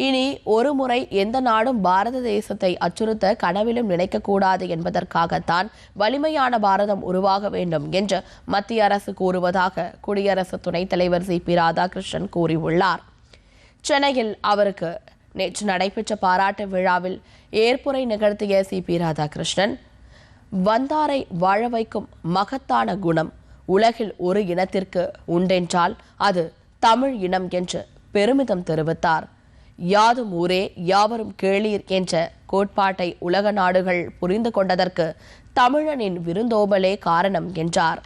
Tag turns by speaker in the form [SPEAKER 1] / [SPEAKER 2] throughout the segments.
[SPEAKER 1] இனி ஒரு முறை எந்த நாடும் பாரத தேசத்தை அச்சுறுத்த கனவிலும் நினைக்கக்கூடாது என்பதற்காகத்தான் வலிமையான பாரதம் உருவாக வேண்டும் என்று மத்திய அரசு கூறுவதாக குடியரசு துணைத் தலைவர் சி. பி. ராதாகிருஷ்ணன் கூறியுள்ளார். சென்னையில் அவருக்கு நேற்று நடைபெற்ற பாராட்டு விழாவில் ஏற்புரை நிகழ்த்திய சி. பி. ராதாகிருஷ்ணன் வந்தாரை வாழ வைக்கும் மகத்தான குணம் உலகில் ஒரு இனத்திற்கு உண்டென்றால் அது தமிழ் இனம் என்று பெருமிதம் தெரிவித்தார். யாதும் ஊரே யாவரும் கேளீர் என்ற கோட்பாட்டை உலக நாடுகள் புரிந்து கொண்டதற்கு தமிழனின் விருந்தோம்பலே காரணம் என்றார்.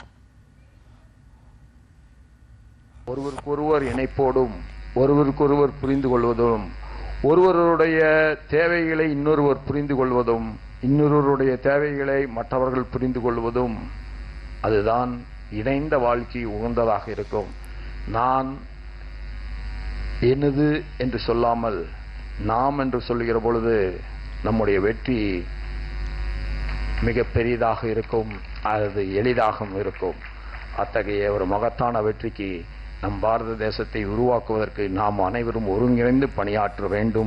[SPEAKER 2] ஒருவருக்கொருவர் இணைப்போடும் ஒருவருக்கொருவர் புரிந்து கொள்வதும் ஒருவருடைய தேவைகளை இன்னொருவர் புரிந்து கொள்வதும் இன்னொருவருடைய தேவைகளை மற்றவர்கள் புரிந்து கொள்வதும் அதுதான் இணைந்த வாழ்க்கை உகந்ததாக இருக்கும். நான் எனது என்று சொல்லாமல் நாம் என்று சொல்லுகிற பொழுது நம்முடைய வெற்றி மிக பெரியதாக இருக்கும் அது எளிதாகவும் இருக்கும். அத்தகைய ஒரு மகத்தான வெற்றிக்கு நம் பாரத தேசத்தை உருவாக்குவதற்கு நாம் அனைவரும் ஒருங்கிணைந்து பணியாற்ற வேண்டும்.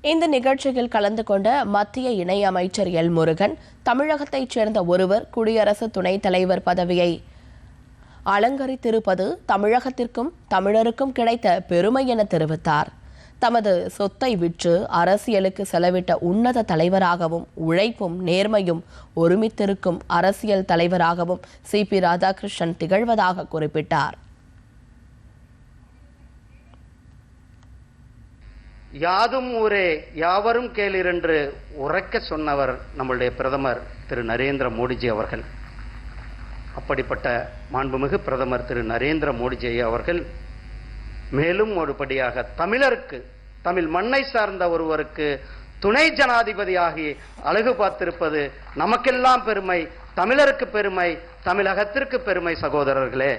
[SPEAKER 1] இந்த நிகழ்ச்சியில் கலந்து கொண்ட மத்திய இணை அமைச்சர் எல் முருகன் தமிழகத்தைச் சேர்ந்த ஒருவர் குடியரசு துணைத் தலைவர் பதவியை அலங்கரித்திருப்பது தமிழகத்திற்கும் தமிழருக்கும் கிடைத்த பெருமை என தெரிவித்தார். தமது சொத்தை விற்று அரசியலுக்கு செலவிட்ட உன்னத தலைவராகவும் உழைப்பும் நேர்மையும் ஒருமித்திருக்கும் அரசியல் தலைவராகவும் சி. பி. ராதாகிருஷ்ணன் திகழ்வதாக குறிப்பிட்டார்.
[SPEAKER 3] யாதும் ஊரே யாவரும் கேளீர் என்று சொன்னவர் நம்முடைய பிரதமர் திரு. நரேந்திர மோடிஜி அவர்கள். அப்படிப்பட்ட மாண்புமிகு பிரதமர் திரு நரேந்திர மோடிஜி அவர்கள் மேலும் ஒருபடியாக தமிழருக்கு தமிழ் மண்ணை சார்ந்த ஒருவருக்கு துணை ஜனாதிபதியாகி அழகு பார்த்திருப்பது நமக்கெல்லாம் பெருமை தமிழருக்கு பெருமை தமிழகத்திற்கு பெருமை சகோதரர்களே.